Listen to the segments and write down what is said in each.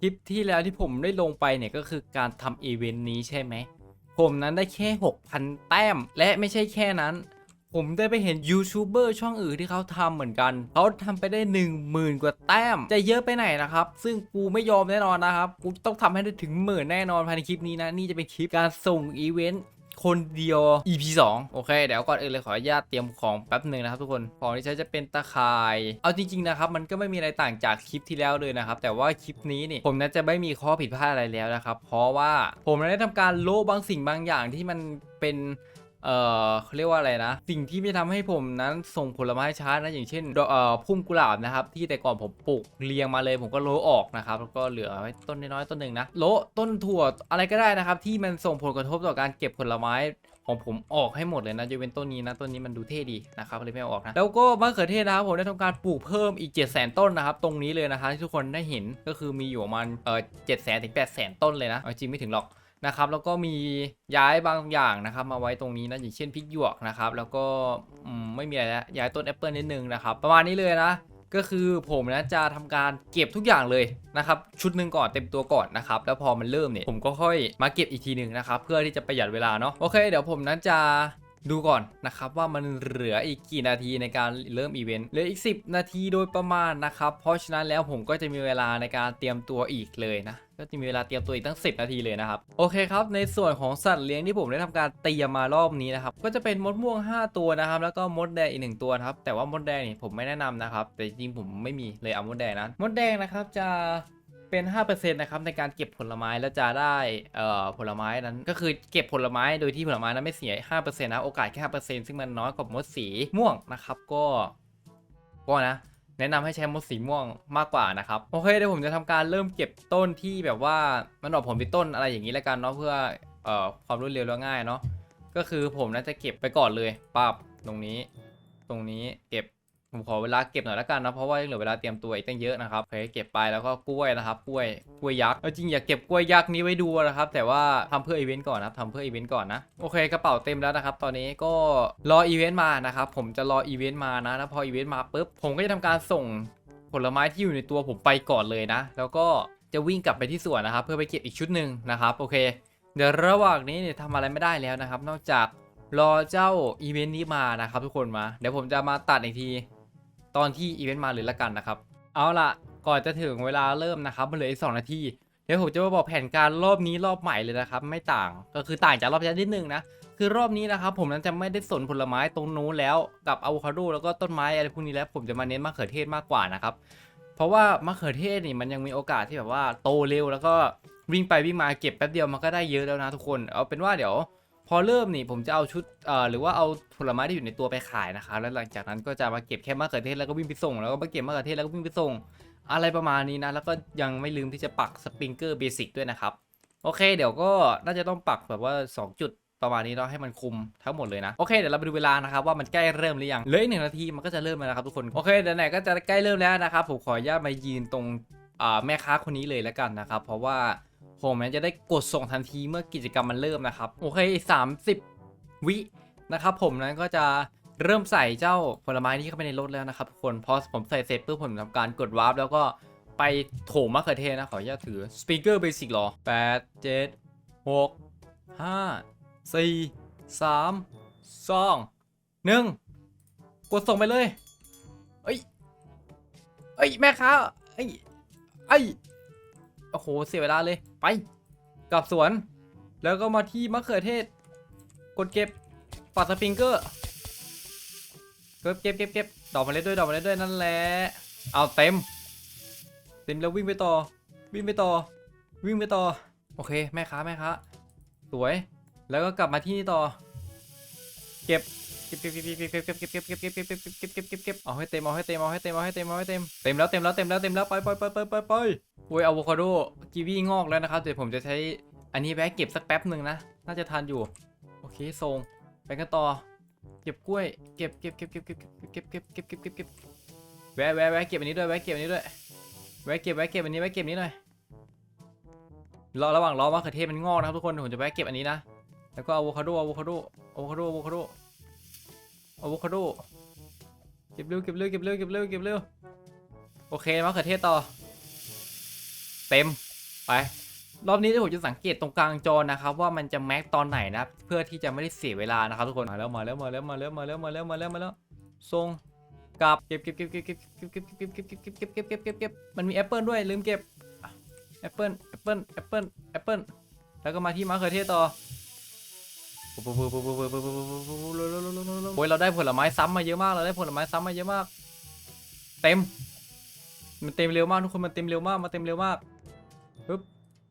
คลิปที่แล้วที่ผมได้ลงไปเนี่ยก็คือการทำอีเวนต์นี้ใช่ไหม ผมนั้นได้แค่ 6,000 แต้ม และไม่ใช่แค่นั้น ผมได้ไปเห็นยูทูบเบอร์ช่องอื่นที่เขาทำเหมือนกัน เขาทำไปได้ 1 0,000 กว่าแต้ม จะเยอะไปไหนนะครับ ซึ่งกูไม่ยอมแน่นอนนะครับ กูต้องทำให้ได้ถึงหมื่นแน่นอนภายในคลิปนี้นะ นี่จะเป็นคลิปการส่งอีเวนต์ คนเดียว EP 2 โอเค เดี๋ยวก่อนอื่นเลยขออนุญาตเตรียมของแป๊บหนึ่งนะครับทุกคนของที่ใช้จะเป็นตะข่าย เอาจริงๆนะครับมันก็ไม่มีอะไรต่างจากคลิปที่แล้วเลยนะครับแต่ว่าคลิปนี้นี่ผมน่าจะไม่มีข้อผิดพลาดอะไรแล้วนะครับเพราะว่าผมได้ทำการโลบางสิ่งบางอย่างที่มันเป็น เอ่อเขาเรียกว่าอะไรนะ สิ่งที่ไม่ทำให้ผมนั้นส่งผลไม้ช้านะอย่างเช่นเอ่อพุ่มกุหลาบนะครับ ที่แต่ก่อนผมปลูกเรียงมาเลยผมก็โลออกนะครับแล้วก็เหลือไว้ต้นน้อยๆต้นหนึ่งนะโลต้นถั่วอะไรก็ได้นะครับ ที่มันส่งผลกระทบต่อการเก็บผลไม้ของผมออกให้หมดเลยนะจะเป็นต้นนี้นะต้นนี้มันดูเท่ดีนะครับเลยไม่ออกนะแล้วก็มะเขือเทศนะครับผมได้ทำการปลูกเพิ่มอีก 7 0 0 0 0ต้นนะครับตรงนี้เลยนะครับที่ทุกคนได้เห็นก็คือมีอยู่ประมาณเออเจ็ดแสนถึงแปดแสนต้นเลยนะเอาจริงไม่ถึงหรอก นะครับ แล้วก็มีย้ายบางอย่างนะครับ มาไว้ตรงนี้นะอย่างเช่นพริกหยวกนะครับ แล้วก็ไม่มีอะไรแล้วย้ายต้นแอปเปิลนิดนึงนะครับ ประมาณนี้เลยนะก็คือผมนะจะทำการเก็บทุกอย่างเลยนะครับชุดหนึ่งก่อนเต็มตัวก่อนนะครับแล้วพอมันเริ่มเนี่ยผมก็ค่อยมาเก็บอีกทีหนึ่งนะครับเพื่อที่จะประหยัดเวลาเนาะโอเค เดี๋ยวผมนั้นจะ ดูก่อนนะครับว่ามันเหลืออีกกี่นาทีในการเริ่มอีเวนต์เหลืออีก 10 นาทีโดยประมาณนะครับ เพราะฉะนั้นแล้วผมก็จะมีเวลาในการเตรียมตัวอีกเลยนะก็จะมีเวลาเตรียมตัวอีกตั้ง 10 นาทีเลยนะครับ โอเคครับ ในส่วนของสัตว์เลี้ยงที่ผมได้ทำการเตรียมมารอบนี้นะครับ ก็จะเป็นมดม่วง 5 ตัวนะครับ แล้วก็มดแดงอีก 1 ตัวครับ แต่ว่ามดแดงนี่ผมไม่แนะนำนะครับ แต่จริงผมไม่มีเลยเอามดแดงนั้นมดแดงนะครับจะ เป็น 5%นะครับในการเก็บผลไม้แล้วจะได้เอ่อผลไม้นั้นก็คือเก็บผลไม้โดยที่ผลไม้นั้นไม่เสีย 5%นะโอกาสแค่ 5%ซึ่งมันน้อยกว่ามดสีม่วงนะครับก็ก็นะแนะนำให้ใช้มดสีม่วงมากกว่านะครับโอเคเดี๋ยวผมจะทำการเริ่มเก็บต้นที่แบบว่ามันออกผลเป็นต้นอะไรอย่างนี้แล้วกันเนาะเพื่อเอ่อความรวดเร็วและง่ายเนาะก็คือผมน่าจะเก็บไปก่อนเลยปั๊บตรงนี้ ตรงนี้เก็บ ผมขอเวลาเก็บหน่อยแล้วกันนะเพราะว่ายังเหลือเวลาเตรียมตัวอีกตั้งเยอะนะครับโอเคเก็บไปแล้วก็กล้วยนะครับกล้วยกล้วยยักษ์จริงอยากเก็บกล้วยยักษ์นี้ไว้ดูนะครับ แต่ว่าทำเพื่ออีเวนต์ก่อนนะครับทำเพื่ออีเวนต์ก่อนนะโอเคกระเป๋าเต็มแล้วนะครับ ตอนนี้ก็รออีเวนต์มานะครับผมจะรออีเวนต์มานะแล้วพออีเวนต์มาปุ๊บผมก็จะทำการส่งผลไม้ที่อยู่ในตัวผมไปก่อนเลยนะ แล้วก็จะวิ่งกลับไปที่สวนนะครับ เพื่อไปเก็บอีกชุดหนึ่งนะครับโอเค เดี๋ยวระหว่างนี้เนี่ยทำอะไรไม่ได้แล้วนะครับ นอกจากรอเจ้าอีเวนต์นี้มานะครับทุกคนมา เดี๋ยวผมจะมาตัดอีกที ตอนที่อีเวนต์มาเลยละกันนะครับ เอาล่ะ ก่อนจะถึงเวลาเริ่มนะครับมันเหลืออีก2นาที เดี๋ยวผมจะมาบอกแผนการรอบนี้รอบใหม่เลยนะครับ ไม่ต่างก็คือต่างจากรอบที่แล้วนิดนึงนะ คือรอบนี้นะครับผมนั้นจะไม่ได้สนผลไม้ตรงนู้นแล้วกับอะโวคาโดแล้วก็ต้นไม้อะไรพวกนี้แล้วผมจะมาเน้นมะเขือเทศมากกว่านะครับเพราะว่ามะเขือเทศนี่มันยังมีโอกาสที่แบบว่าโตเร็วแล้วก็วิ่งไปวิ่งมาเก็บแป๊บเดียวมันก็ได้เยอะแล้วนะทุกคน เอาเป็นว่าเดี๋ยว พอเริ่มนี่ผมจะเอาชุดเอ่อหรือว่าเอาผลไม้ที่อยู่ในตัวไปขายนะครับแล้วหลังจากนั้นก็จะมาเก็บแค่มะเขือเทศแล้วก็วิ่งไปส่ง แล้วก็มาเก็บมะเขือเทศแล้วก็วิ่งไปส่ง อะไรประมาณนี้นะแล้วก็ยังไม่ลืมที่จะปักสปริงเกอร์เบสิกด้วยนะครับโอเค เดี๋ยวก็น่าจะต้องปักแบบว่า 2 จุดประมาณนี้เนาะให้มันคุมทั้งหมดเลยนะโอเคเดี๋ยวเราไปดูเวลานะครับว่ามันใกล้เริ่มหรือยังเหลืออีกหนึ่งนาทีมันก็จะเริ่มแล้วนะครับทุกคนโอเคเดี๋ยวไหนก็จะใกล้เริ่มแล้วนะครับผมขออนุญาตมายืนตรงแม่ค้าคนนี้เลยแล้วกันนะครับเพราะว่า ผมจะได้กดส่งทันทีเมื่อกิจกรรมมันเริ่มนะครับโอเค30 วินะครับผมนั้นก็จะเริ่มใส่เจ้าผลไม้นี้เข้าไปในรถแล้วนะครับทุกคนพอผมใส่เสร็จปุ๊บผมทำการกดวาร์ปแล้วก็ไปโถมมะเขือเทศนะขออนุญาตถือสปีกเกอร์เบสิกหรอ8 7 6 5 4 3 2 1กดส่งไปเลยเอ้ยเอ้ยแม่ค้าเอ้ยเอ้ย โอ้โห เสียเวลาเลย ไป กลับสวน แล้วก็มาที่มะเขือเทศ กดเก็บ ปัดสปริงเกอร์ เก็บเก็บเก็บเก็บดอกเล็ดด้วย ดอกเล็ดด้วย นั่นแหละ เอาเต็ม เต็มแล้ววิ่งไปต่อ วิ่งไปต่อ วิ่งไปต่อ โอเค แม่ค้า แม่ค้า สวย แล้วก็กลับมาที่นี่ต่อ เก็บเก็บเก็บเก็บเก็บเก็บเก็บเก็บเก็บเก็บเก็บเก็บเก็บเก็บเก็บเก็บเก็บเก็บเอาให้เต็มเอาให้เต็มเอาให้เต็มเอาให้เต็มเอาให้เต็มเต็มแล้วเต็มแล้วเต็มแล้วเต็มแล้วไปไปไปไปไปไป โอ้ยอะโวคาโดกีวีงอกแล้วนะครับเดี๋ยวผมจะใช้อันนี้แวะเก็บสักแป๊บหนึ่งนะ น่าจะทันอยู่ โอเคส่งไปกันต่อ เก็บกล้วย เก็บเก็บเก็บเก็บเก็บเก็บเก็บเก็บเก็บเก็บเก็บแวะแวะแวะเก็บอันนี้ด้วยแวะเก็บอันนี้ด้วยแวะเก็บแวะเก็บอันนี้แวะเก็บนี้หน่อยรอระหว่างรอมะเขือเทศมันงอกนะครับทุกคนผมจะแวะเก็บอันนี้นะแล้วก็อะโวคาโดอะโวคาโดอะโวคาโดอะโวคาโดอะโวคาโดเก็บเร็วเก็บเร็วเก็บเร็วเก็บเร็วเก็บเร็วโอเคมะเขือเทศต่อ เต็มไปรอบนี้ที่ผมจะสังเกตตรงกลางจอนะครับว่ามันจะแม็กตอนไหนนะเพื่อที่จะไม่ได้เสียเวลานะครับทุกคนมาแล้วมาแล้วมาแล้วมาแล้วมาแล้วมาแล้วมาแล้วมาแล้วทรงกับเก็บเก็บเก็บเก็บเก็บเก็บเก็บเก็บเก็บเก็บเก็บเก็บเก็บเก็บมันมีแอปเปิลด้วยลืมเก็บแอปเปิลแอปเปิลแอปเปิลแอปเปิลแล้วก็มาที่มะเขือเทศต่อโอ้ยเราได้ผลไม้ซ้ำมาเยอะมากเราได้ผลไม้ซ้ำมาเยอะมาก เต็ม มันเต็มเร็วมากทุกคนมันเต็มเร็วมากมาเต็มเร็วมาก ปึ๊บ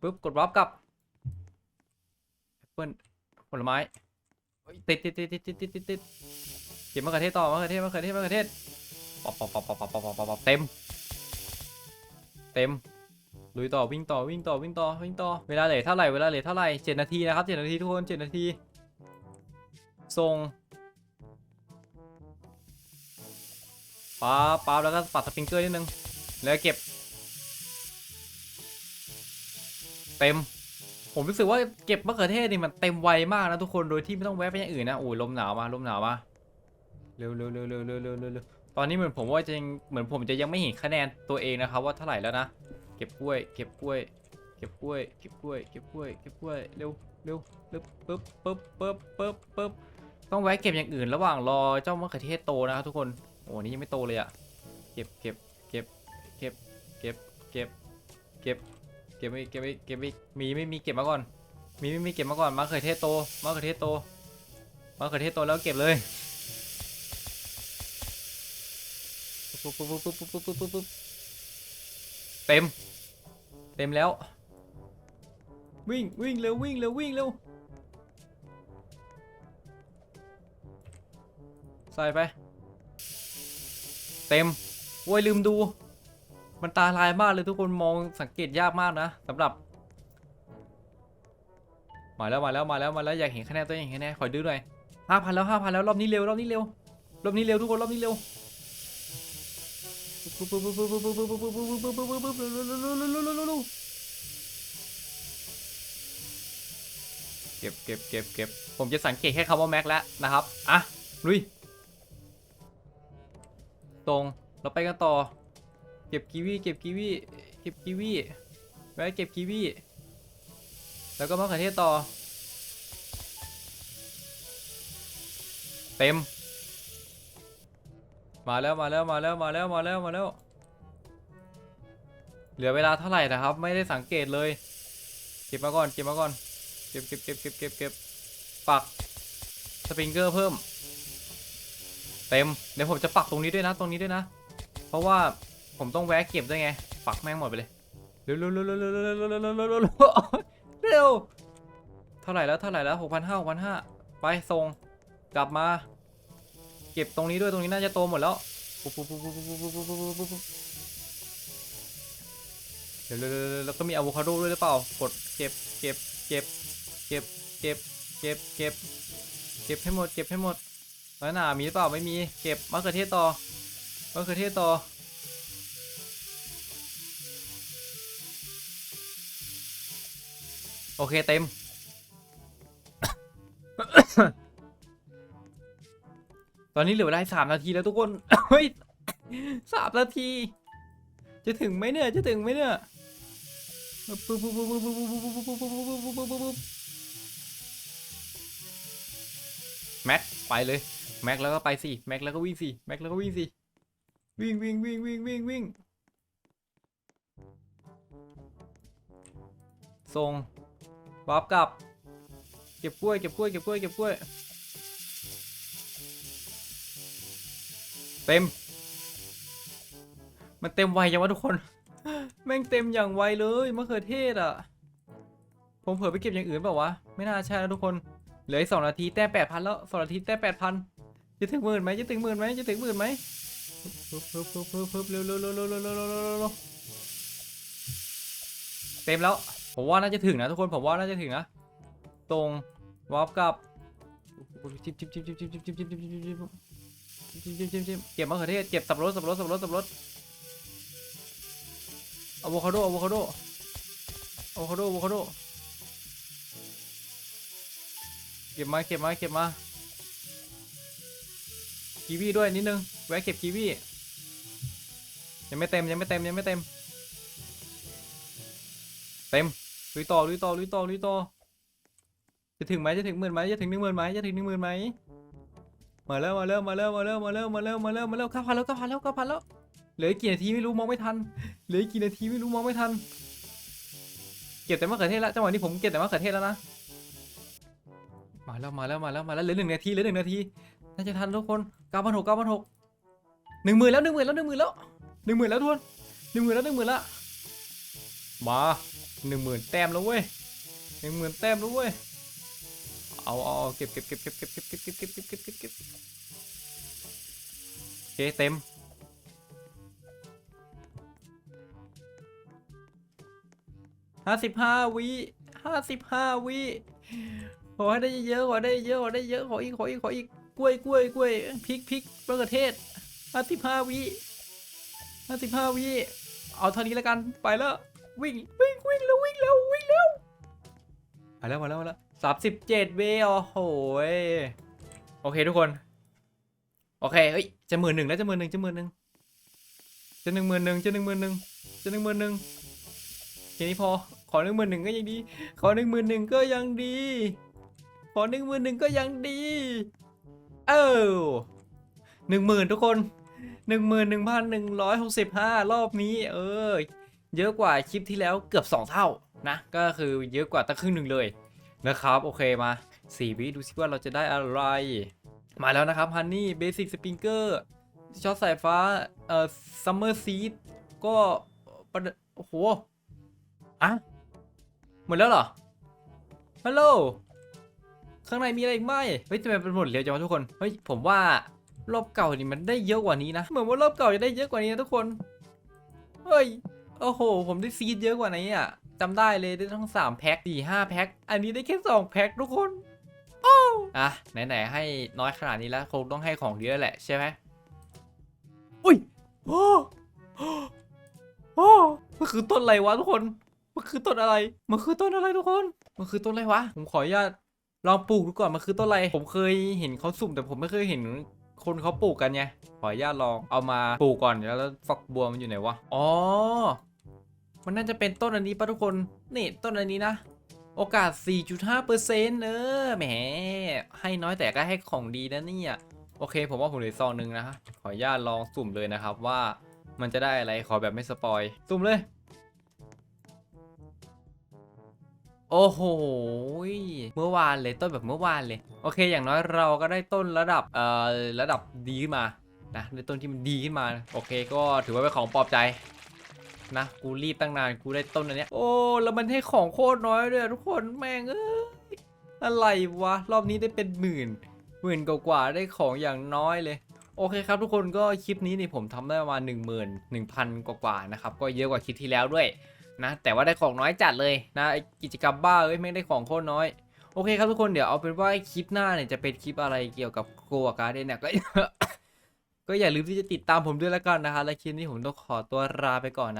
ปึ๊บกดรับกลับแอปเปิลผลไม้ติดติดติดติดติดติดติดติดเก็บมะเขือเทศต่อมะเขือเทศมะเขือเทศมะเขือเทศป๊อปป๊อปป๊อปป๊อปป๊อปป๊อปป๊อปป๊อปเต็ม เต็มลุยต่อวิ่งต่อวิ่งต่อวิ่งต่อวิ่งต่อเวลาเหลือเท่าไหร่เวลาเหลือเท่าไหร่เจ็ดนาทีนะครับเจ็ดนาทีทุกคนเจ็ดนาทีส่งป๊าบป๊าบแล้วก็ปัดสปริงเกอร์นิดนึงแล้วเก็บ เต็ม ผมรู้สึกว่าเก็บมะเขือเทศนี่มันเต็มไวมากนะทุกคนโดยที่ไม่ต้องแวะไปอย่างอื่นนะโอ้ยลมหนาวมาลมหนาวมาเร็วเร็วเร็วเร็วเร็วเร็วเร็วตอนนี้เหมือนผมว่าจะยังเหมือนผมจะยังไม่เห็นคะแนนตัวเองนะครับว่าเท่าไหร่แล้วนะเก็บกล้วย เก็บกล้วย เก็บกล้วย เก็บกล้วย เก็บกล้วย เก็บกล้วยเร็วเร็วปึ๊บปึ๊บปึ๊บปึ๊บปึ๊บปึ๊บต้องแวะเก็บอย่างอื่นระหว่างรอเจ้ามะเขือเทศโตนะครับทุกคนโอ้นี่ยังไม่โตเลยอะเก็บเก็บเก็บเก็บเก็บเก็บเก็บ เก็บไว้เก็บไว้เก็บไว้มีไม่มีเก็บมาก่อน มีไม่มีเก็บมาก่อนมะเขือเทศโตมะเขือเทศโตมะเขือเทศโตแล้วเก็บเลยปุ๊บปุ๊บปุ๊บปุ๊บปุ๊บปุ๊บปุ๊บปุ๊บเต็ม เต็มแล้ว วิ่งวิ่งเร็ววิ่งเร็ววิ่งเร็วใส่ไป เต็มโอ้ยลืมดู มันตาลายมากเลยทุกคนมองสังเกตยากมากนะสำหรับ มาแล้วมาแล้วมาแล้วมาแล้วอยากเห็นคะแนนตัวเองเห็นคะแนนขอดูหน่อยห้าพันแล้วห้าพันแล้วรอบนี้เร็วรอบนี้เร็วรอบนี้เร็วทุกคนรอบนี้เร็วเก็บเก็บเก็บเก็บผมจะสังเกตแค่คำว่าแม็กแล้วนะครับ อะ ลุย ตรง เราไปกันต่อ เก็บกีวีเก็บกีวีเก็บกีวีไว้เก็บกีวีแล้วก็มะเขือเทศต่อ เต็ม มาแล้วมาแล้วมาแล้วมาแล้วมาแล้วมาแล้ว เหลือเวลาเท่าไหร่นะครับ ไม่ได้สังเกตเลย เก็บมาก่อนเก็บมาก่อนเก็บเก็บเก็บเก็บเก็บเก็บปักสปริงเกอร์เพิ่ม เต็มเดี๋ยวผมจะปักตรงนี้ด้วยนะตรงนี้ด้วยนะ เพราะว่า ผมต้องแวะเก็บด้วยไงปักแม่งหมดไปเลยเร็วเร็วเร็วเร็วเร็วเร็วเร็วเร็วเร็วเร็วเท่าไหร่แล้วเท่าไหร่แล้วหกพันห้าหกพันห้าไปส่งกลับมา เก็บตรงนี้ด้วยตรงนี้น่าจะโตหมดแล้วปุ๊บปุ๊บปุ๊บปุ๊บปุ๊บปุ๊บปุ๊บปุ๊บเร็วเร็วเร็วเร็วแล้วก็มีอะโวคาโดด้วยหรือเปล่ากดเก็บเก็บเก็บเก็บเก็บเก็บเก็บเก็บให้หมดเก็บให้หมดน้อยหนามีหรือเปล่าไม่มีเก็บมะเขือเทศต่อมะเขือเทศต่อ โอเคเต็ม ตอนนี้เหลือเวลาสามนาทีแล้วทุกคน เฮ้ยสามนาที จะถึงไหมเนี่ย จะถึงไหมเนี่ยปุ๊บปุ๊บปุ๊บปุ๊บปุ๊บปุ๊บปุ๊บปุ๊บปุ๊บปุ๊บปุ๊บปุ๊บปุ๊บปุ๊บแม็กไปเลยแม็กแล้วก็ไปสิแม็กแล้วก็วิ่งสิแม็กแล้วก็วิ่งสิวิ่งวิ่งวิ่งวิ่งวิ่งวิ่งส่ง วาร์ปกลับ เก็บกล้วย เก็บกล้วย เก็บกล้วย เก็บกล้วย เต็ม มันเต็มไวยังวะทุกคน แม่งเต็มอย่างไวเลยมะเขือเทศอะ ผมเผื่อไปเก็บอย่างอื่นเปล่าวะ ไม่น่าใช่แล้วทุกคน เหลืออีกสองนาทีแต้แปดพันแล้วสองนาทีแต้แปดพันจะถึงหมื่นไหมจะถึงหมื่นไหมจะถึงหมื่นไหมเร็วเร็วเร็วเร็วเร็วเร็วเร็วเต็มแล้ว ผมว่าน่าจะถึงนะทุกคนผมว่าน่าจะถึงนะ ตรงวาร์ปกลับจิบจิบจิบจิบจิบจิบจิบจิบจิบจิบจิบจิบจิบจิบจิบเก็บมะเขือเทศเก็บสับปะรดสับปะรดสับปะรดสับปะรดอะโวคาโดอะโวคาโดอะโวคาโดอะโวคาโดเก็บมาเก็บมาเก็บมากีวีด้วยนิดนึงแวะเก็บกีวียังไม่เต็มยังไม่เต็มยังไม่เต็มเต็ม ลุยต่อลุยต่อลุยต่อลุยต่อจะถึงไหมจะถึงหมื่นไหมจะถึงหนึ่งหมื่นไหมจะถึงหนึ่งหมื่นไหมมาแล้วมาแล้วมาแล้วมาแล้วมาแล้วมาแล้วมาแล้วมาแล้วเก้าพันแล้วเก้าพันแล้วเก้าพันแล้วเหลือกี่นาทีไม่รู้มองไม่ทันเหลือกี่นาทีไม่รู้มองไม่ทัน เก็บแต่มะเขือเทศแล้วจังหวะนี้ผมเก็บแต่มะเขือเทศแล้วนะมาแล้วมาแล้วมาแล้วมาแล้วเหลือหนึ่งนาทีเหลือหนึ่งนาทีน่าจะทันทุกคนเก้าพันหกเก้าพันหกหนึ่งหมื่นแล้วหนึ่งหมื่นแล้วหนึ่งหมื่นแล้วหนึ่งหมื่นแล้วทุกคนหนึ่งหมื่นแล้วหนึ่งหมื่นล้วมา หนึ่งหมื่นแต้มแล้วเว้ยหนึ่งหมื่นแต้มแล้วเว้ยเอาเอาเก็บเก็บเก็บเก็บเก็บเก็บเก็บเก็บเก็บเก็บเก็บเก็บเก็บโอเคเต็มห้าสิบห้าวิห้าสิบห้าวิขอให้ได้เยอะขอได้เยอะขอได้เยอะขออีกขออีกขออีกกล้วยกล้วยกล้วยพริกพริกมะเขือเทศห้าสิบห้าวิห้าสิบห้าวิเอาเท่านี้แล้วกันไปแล้ววิ่งวิ่ง วิ่งแล้ววิ่งแล้วมาแล้วมาแล้วมาแล้วสามสิบเจ็ดเวโอ้โหยโอเคทุกคน โอเคเฮ้ยจะหมื่นหนึ่งแล้วจะหมื่นหนึ่งจะหมื่นหนึ่งจะหนึ่งหมื่นหนึ่งจะหนึ่งหมื่นหนึ่งจะหนึ่งหมื่นหนึ่งแค่นี้พอขอหนึ่งหมื่นหนึ่งก็ยังดี ขอหนึ่งหมื่นหนึ่งก็ยังดี ขอหนึ่งหมื่นหนึ่งก็ยังดี เออหนึ่งหมื่นทุกคนหนึ่งหมื่นหนึ่งพันหนึ่งร้อยหกสิบห้ารอบนี้ เออ เยอะกว่าคลิปที่แล้วเกือบสองเท่า นะ ก็คือเยอะกว่าตั้งครึ่งหนึ่งเลยนะครับโอเคมาสี่วิดูสิว่าเราจะได้อะไร มาแล้วนะครับฮันนี่เบสิกสปริงเกอร์ช็อตสายฟ้าเอ่อซัมเมอร์ซีดก็ปะโอ้โหอะหมดแล้วเหรอฮัลโหลข้างในมีอะไรอีกไหมเฮ้ยทำไมเป็นหมดเร็วจังวะทุกคนเฮ้ยผมว่ารอบเก่านี่มันได้เยอะกว่านี้นะเหมือนว่ารอบเก่าจะได้เยอะกว่านี้นะทุกคนเฮ้ยโอ้โห ผมได้ซีดเยอะกว่านี้อะ จำได้เลยได้ทั้ง 3 แพ็คสี่ห้าแพ็ค อันนี้ได้แค่ 2 แพ็คทุกคน โอ้อะ ไหน ๆ ให้น้อยขนาดนี้แล้วคงต้องให้ของเยอะแหละใช่ไหมอุ้ยโอ้โอ้มันคือต้นอะไรวะทุกคน มันคือต้นอะไร มันคือต้นอะไรทุกคน มันคือต้นอะไรวะ ผมขออนุญาตลองปลูกดูก่อนมันคือต้นอะไร ผมเคยเห็นเขาสุ่มแต่ผมไม่เคยเห็นคนเขาปลูกกันไง ขออนุญาตลองเอามาปลูกก่อนแล้วแล้วฝักบัวมันอยู่ไหนวะ อ๋อ มันน่าจะเป็นต้นอันนี้ปะทุกคน นี่ต้นอันนี้นะ โอกาส 4.5เปอร์เซ็นต์เออแหม ให้น้อยแต่ก็ให้ของดีนะเนี่ย โอเค ผมว่าผมเหลือซองหนึ่งนะฮะ ขออนุญาตลองสุ่มเลยนะครับว่ามันจะได้อะไร ขอแบบไม่สปอย สุ่มเลย โอ้โห เมื่อวานเลยต้นแบบเมื่อวานเลย โอเค อย่างน้อยเราก็ได้ต้นระดับ เอ่อ ระดับดีขึ้นมา นะ ได้ต้นที่มันดีขึ้นมา โอเค ก็ถือว่าเป็นของปลอบใจ นะ กูรีบตั้งนาน กูได้ต้นอันเนี้ย โอ้ แล้วมันให้ของโคตรน้อยเลยทุกคน แม่งเอ้ย อะไรวะ รอบนี้ได้เป็นหมื่น หมื่นกว่าๆได้ของอย่างน้อยเลยโอเคครับทุกคนก็คลิปนี้นี่ผมทำได้ประมาณ1 0 0 0 0 1,000กว่าๆนะครับก็เยอะกว่าคลิปที่แล้วด้วยนะแต่ว่าได้ของน้อยจัดเลยนะกิจกรรมบ้าเอ้ยไม่งได้ของโคตรน้อยโอเคครับทุกคนเดี๋ยวเอาเป็นว่าคลิปหน้าเนี่ยจะเป็นคลิปอะไรเกี่ยวกับโกวการ์เดนเนี่ยก็ก็อย่าลืมที่จะติดตามผมด้วยแล้วกันนะคะและคลิปนี้ผมต้องขอตัวลาไปก่อนนะ